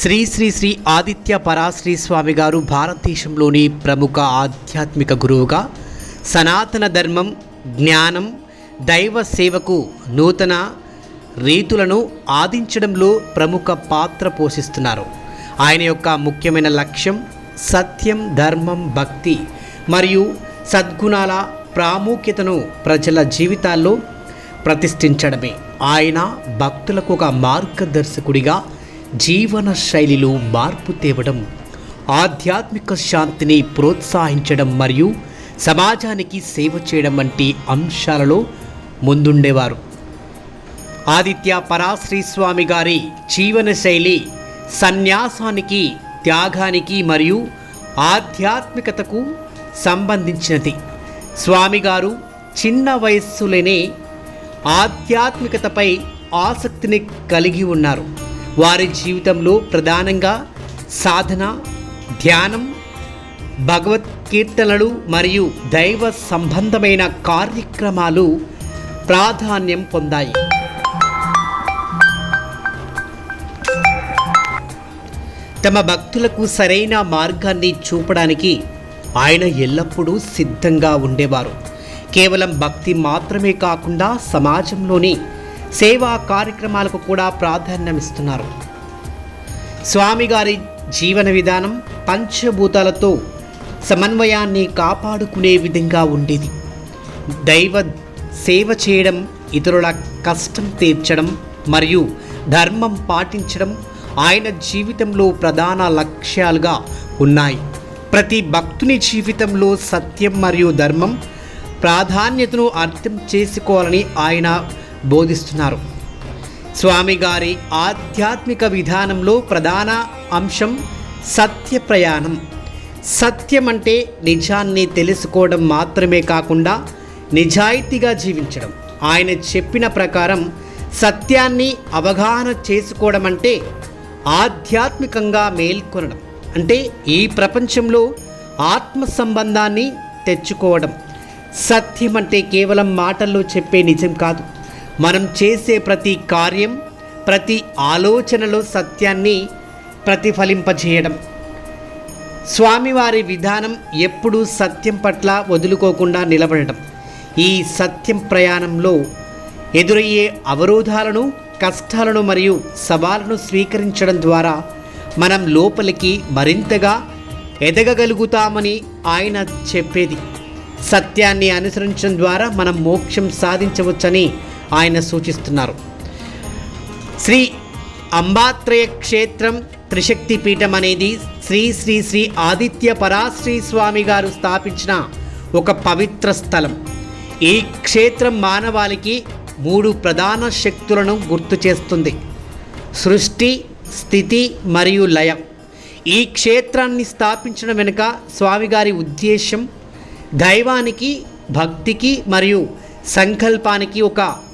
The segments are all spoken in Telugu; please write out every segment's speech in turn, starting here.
శ్రీ శ్రీ శ్రీ ఆదిత్య పరాశ్రీ స్వామి గారు భారతదేశంలోని ప్రముఖ ఆధ్యాత్మిక గురువుగా సనాతన ధర్మం జ్ఞానం దైవ సేవకు నూతన రీతులను ఆదించడంలో ప్రముఖ పాత్ర పోషిస్తున్నారు. ఆయన యొక్క ముఖ్యమైన లక్ష్యం సత్యం ధర్మం భక్తి మరియు సద్గుణాల ప్రాముఖ్యతను ప్రజల జీవితాల్లో ప్రతిష్ఠించడమే. ఆయన భక్తులకు ఒక మార్గదర్శకుడిగా జీవన శైలిలో మార్పు తేవడం ఆధ్యాత్మిక శాంతిని ప్రోత్సహించడం మరియు సమాజానికి సేవ చేయడం వంటి అంశాలలో ముందుండేవారు. ఆదిత్య పరాశ్రీ స్వామి గారి జీవన శైలి సన్యాసానికి త్యాగానికి మరియు ఆధ్యాత్మికతకు సంబంధించినది. స్వామిగారు చిన్న వయస్సులోనే ఆధ్యాత్మికతపై ఆసక్తిని కలిగి ఉన్నారు. వారి జీవితంలో ప్రధానంగా సాధన ధ్యానం భగవత్ కీర్తనలు మరియు దైవ సంబంధమైన కార్యక్రమాలు ప్రాధాన్యం పొందాయి. తమ భక్తులకు సరైన మార్గాన్ని చూపడానికి ఆయన ఎల్లప్పుడూ సిద్ధంగా ఉండేవారు. కేవలం భక్తి మాత్రమే కాకుండా సమాజంలోని సేవా కార్యక్రమాలకు కూడా ప్రాధాన్యమిస్తున్నారు. స్వామిగారి జీవన విధానం పంచభూతాలతో సమన్వయాన్ని కాపాడుకునే విధంగా ఉండేది. దైవ సేవ చేయడం ఇతరుల కష్టం తీర్చడం మరియు ధర్మం పాటించడం ఆయన జీవితంలో ప్రధాన లక్ష్యాలుగా ఉన్నాయి. ప్రతి భక్తుని జీవితంలో సత్యం మరియు ధర్మం ప్రాధాన్యతను అర్థం చేసుకోవాలని ఆయన బోధిస్తున్నారు. స్వామి గారి ఆధ్యాత్మిక విధానంలో ప్రధాన అంశం సత్య ప్రయాణం. సత్యం అంటే నిజాన్ని తెలుసుకోవడం మాత్రమే కాకుండా నిజాయితీగా జీవించడం. ఆయన చెప్పిన ప్రకారం సత్యాన్ని అవగాహన చేసుకోవడం అంటే ఆధ్యాత్మికంగా మేల్కొనడం. అంటే ఈ ప్రపంచంలో ఆత్మ సంబంధాన్ని తెచ్చుకోవడం. సత్యం అంటే కేవలం మాటల్లో చెప్పే నిజం కాదు. మనం చేసే ప్రతి కార్యం ప్రతి ఆలోచనలో సత్యాన్ని ప్రతిఫలింపజేయడం. స్వామివారి విధానం ఎప్పుడూ సత్యం పట్ల వదులుకోకుండా నిలబడటం. ఈ సత్యం ప్రయాణంలో ఎదురయ్యే అవరోధాలను కష్టాలను మరియు సవాళ్ళను స్వీకరించడం ద్వారా మనం లోపలికి మరింతగా ఎదగగలుగుతామని ఆయన చెప్పేది. సత్యాన్ని అనుసరించడం ద్వారా మనం మోక్షం సాధించవచ్చని ఆయన సూచిస్తున్నారు. శ్రీ అంబాత్రయ క్షేత్రం త్రిశక్తి పీఠం అనేది శ్రీ శ్రీ శ్రీ ఆదిత్య పరాశ్రీ స్వామి గారు స్థాపించిన ఒక పవిత్ర స్థలం. ఈ క్షేత్రం మానవాళికి మూడు ప్రధాన శక్తులను గుర్తు చేస్తుంది. సృష్టి స్థితి మరియు లయం. ఈ క్షేత్రాన్ని స్థాపించడం వెనుక స్వామిగారి ఉద్దేశం దైవానికి భక్తికి మరియు సంకల్పానికి ఒక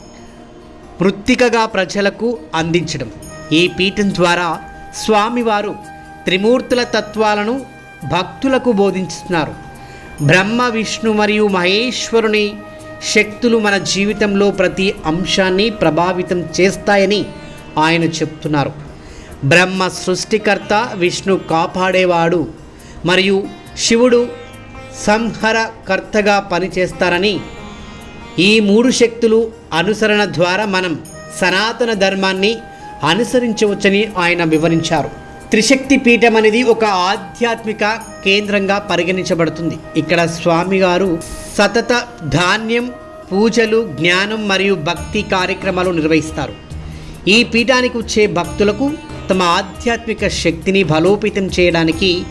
మృత్తికగా ప్రజలకు అందించడం. ఈ పీఠం ద్వారా స్వామివారు త్రిమూర్తుల తత్వాలను భక్తులకు బోధించుతున్నారు బ్రహ్మ విష్ణు మరియు మహేశ్వరుని శక్తులు మన జీవితంలో ప్రతి అంశాన్ని ప్రభావితం చేస్తాయని ఆయన చెప్తున్నారు. బ్రహ్మ సృష్టికర్త విష్ణు కాపాడేవాడు మరియు శివుడు సంహరకర్తగా పనిచేస్తారని ఈ మూడు శక్తులు అనుసరణ ద్వారా మనం సనాతన ధర్మాన్ని అనుసరించవచ్చని ఆయన వివరించారు. త్రిశక్తి పీఠం అనేది ఒక ఆధ్యాత్మిక కేంద్రంగా పరిగణించబడుతుంది. ఇక్కడ స్వామివారు సతత ధాన్యం పూజలు జ్ఞానం మరియు భక్తి కార్యక్రమాలు నిర్వహిస్తారు. ఈ పీఠానికి వచ్చే భక్తులకు తమ ఆధ్యాత్మిక శక్తిని బలోపేతం చేయడానికి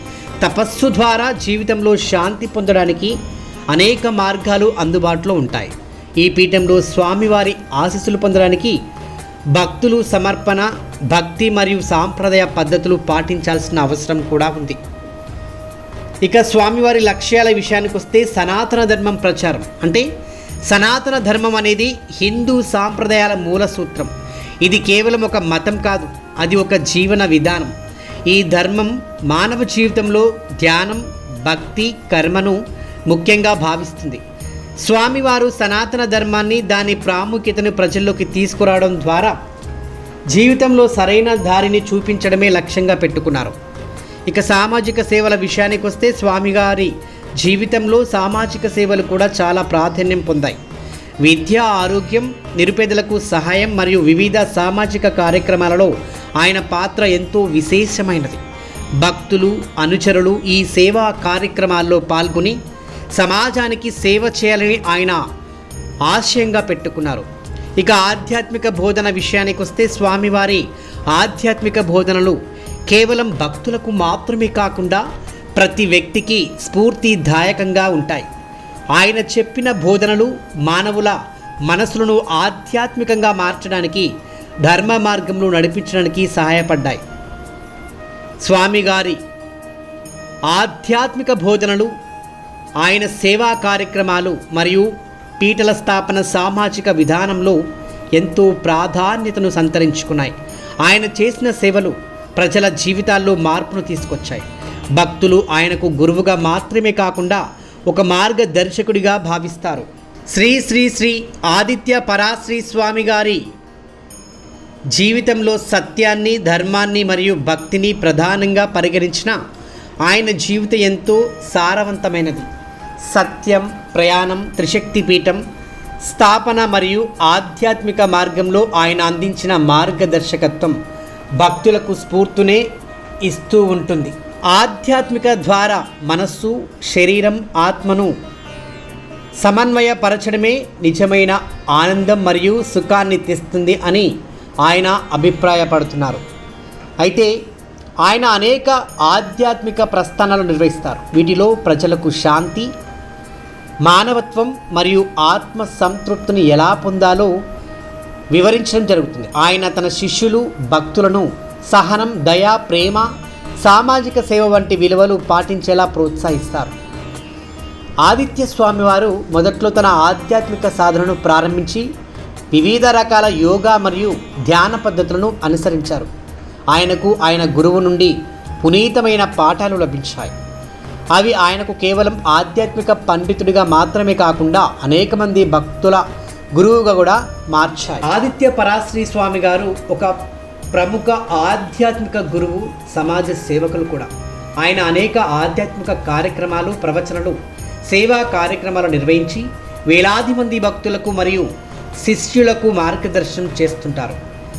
తపస్సు ద్వారా జీవితంలో శాంతి పొందడానికి అనేక మార్గాలు అందుబాటులో ఉంటాయి. ఈ పీఠంలో స్వామివారి ఆశీస్సులు పొందడానికి భక్తులు సమర్పణ భక్తి మరియు సాంప్రదాయ పద్ధతులు పాటించాల్సిన అవసరం కూడా ఉంది. ఇక స్వామివారి లక్ష్యాల విషయానికి వస్తే సనాతన ధర్మం ప్రచారం. అంటే సనాతన ధర్మం అనేది హిందూ సాంప్రదాయాల మూల సూత్రం. ఇది కేవలం ఒక మతం కాదు అది ఒక జీవన విధానం. ఈ ధర్మం మానవ జీవితంలో ధ్యానం భక్తి కర్మను ముఖ్యంగా భావిస్తుంది. స్వామివారు సనాతన ధర్మాన్ని దాని ప్రాముఖ్యతను ప్రజల్లోకి తీసుకురావడం ద్వారా జీవితంలో సరైన దారిని చూపించడమే లక్ష్యంగా పెట్టుకున్నారు. ఇక సామాజిక సేవల విషయానికి వస్తే స్వామిగారి జీవితంలో సామాజిక సేవలు కూడా చాలా ప్రాధాన్యం పొందాయి. విద్య ఆరోగ్యం నిరుపేదలకు సహాయం మరియు వివిధ సామాజిక కార్యక్రమాలలో ఆయన పాత్ర ఎంతో విశేషమైనది. భక్తులు అనుచరులు ఈ సేవా కార్యక్రమాల్లో పాల్గొని సమాజానికి సేవ చేయాలని ఆయన ఆశయంగా పెట్టుకున్నారు. ఇక ఆధ్యాత్మిక బోధన విషయానికి వస్తే స్వామివారి ఆధ్యాత్మిక బోధనలు కేవలం భక్తులకు మాత్రమే కాకుండా ప్రతి వ్యక్తికి స్ఫూర్తిదాయకంగా ఉంటాయి. ఆయన చెప్పిన బోధనలు మానవుల మనసులను ఆధ్యాత్మికంగా మార్చడానికి ధర్మ మార్గంలో నడిపించడానికి సహాయపడ్డాయి. స్వామిగారి ఆధ్యాత్మిక బోధనలు ఆయన సేవా కార్యక్రమాలు మరియు పీటల స్థాపన సామాజిక విధానంలో ఎంతో ప్రాధాన్యతను సంతరించుకున్నాయి. ఆయన చేసిన సేవలు ప్రజల జీవితాల్లో మార్పును తీసుకొచ్చాయి. భక్తులు ఆయనకు గురువుగా మాత్రమే కాకుండా ఒక మార్గదర్శకుడిగా భావిస్తారు. శ్రీ శ్రీ శ్రీ ఆదిత్య పరాశ్రీ స్వామి గారి జీవితంలో సత్యాన్ని ధర్మాన్ని మరియు భక్తిని ప్రధానంగా పరిగణించిన ఆయన జీవితం ఎంతో సారవంతమైనది. సత్యం ప్రయాణం త్రిశక్తిపీఠం స్థాపన మరియు ఆధ్యాత్మిక మార్గంలో ఆయన అందించిన మార్గదర్శకత్వం భక్తులకు స్ఫూర్తినే ఇస్తూ ఉంటుంది. ఆధ్యాత్మిక ద్వారా మనస్సు శరీరం ఆత్మను సమన్వయపరచడమే నిజమైన ఆనందం మరియు సుఖాన్ని తెస్తుంది అని ఆయన అభిప్రాయపడుతున్నారు. అయితే ఆయన అనేక ఆధ్యాత్మిక ప్రస్థానాలు నిర్వహిస్తారు. వీటిలో ప్రజలకు శాంతి మానవత్వం మరియు ఆత్మ సంతృప్తిని ఎలా పొందాలో వివరించడం జరుగుతుంది. ఆయన తన శిష్యులు భక్తులను సహనం దయ ప్రేమ సామాజిక సేవ వంటి విలువలు పాటించేలా ప్రోత్సహిస్తారు. ఆదిత్య స్వామి వారు మొదట్లో తన ఆధ్యాత్మిక సాధనను ప్రారంభించి వివిధ రకాల యోగా మరియు ధ్యాన పద్ధతులను అనుసరించారు. ఆయనకు ఆయన గురువు నుండి పునీతమైన పాఠాలు లభించాయి. అవి ఆయనకు కేవలం ఆధ్యాత్మిక పండితుడిగా మాత్రమే కాకుండా అనేక మంది భక్తుల గురువుగా కూడా మార్చాయి. ఆదిత్య పరాశ్రీ స్వామి గారు ఒక ప్రముఖ ఆధ్యాత్మిక గురువు సమాజ సేవకులు కూడా. ఆయన అనేక ఆధ్యాత్మిక కార్యక్రమాలు ప్రవచనలు సేవా కార్యక్రమాలు నిర్వహించి వేలాది మంది భక్తులకు మరియు శిష్యులకు మార్గదర్శనం చేస్తుంటారు.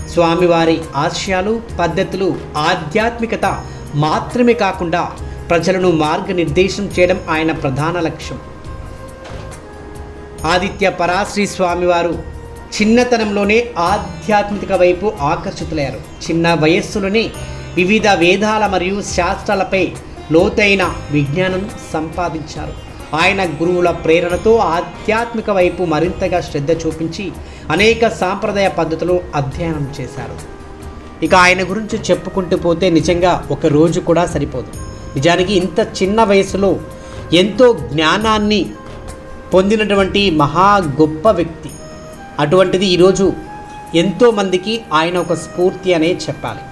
స్వామివారి ఆశయాలు పద్ధతులు ఆధ్యాత్మికత మాత్రమే కాకుండా ప్రజలను మార్గనిర్దేశం చేయడం ఆయన ప్రధాన లక్ష్యం. ఆదిత్య పరాశ్రీ స్వామివారు చిన్నతనంలోనే ఆధ్యాత్మిక వైపు ఆకర్షితులయ్యారు. చిన్న వయస్సులోనే వివిధ వేదాల మరియు శాస్త్రాలపై లోతైన విజ్ఞానం సంపాదించారు. ఆయన గురువుల ప్రేరణతో ఆధ్యాత్మిక వైపు మరింతగా శ్రద్ధ చూపించి అనేక సాంప్రదాయ పద్ధతులు అధ్యయనం చేశారు. ఇక ఆయన గురించి చెప్పుకుంటూ పోతే నిజంగా ఒక రోజు కూడా సరిపోదు. నిజానికి ఇంత చిన్న వయసులో ఎంతో జ్ఞానాన్ని పొందినటువంటి మహా గొప్ప వ్యక్తి. అటువంటిది ఈరోజు ఎంతోమందికి ఆయన ఒక స్ఫూర్తి అనే చెప్పాలి.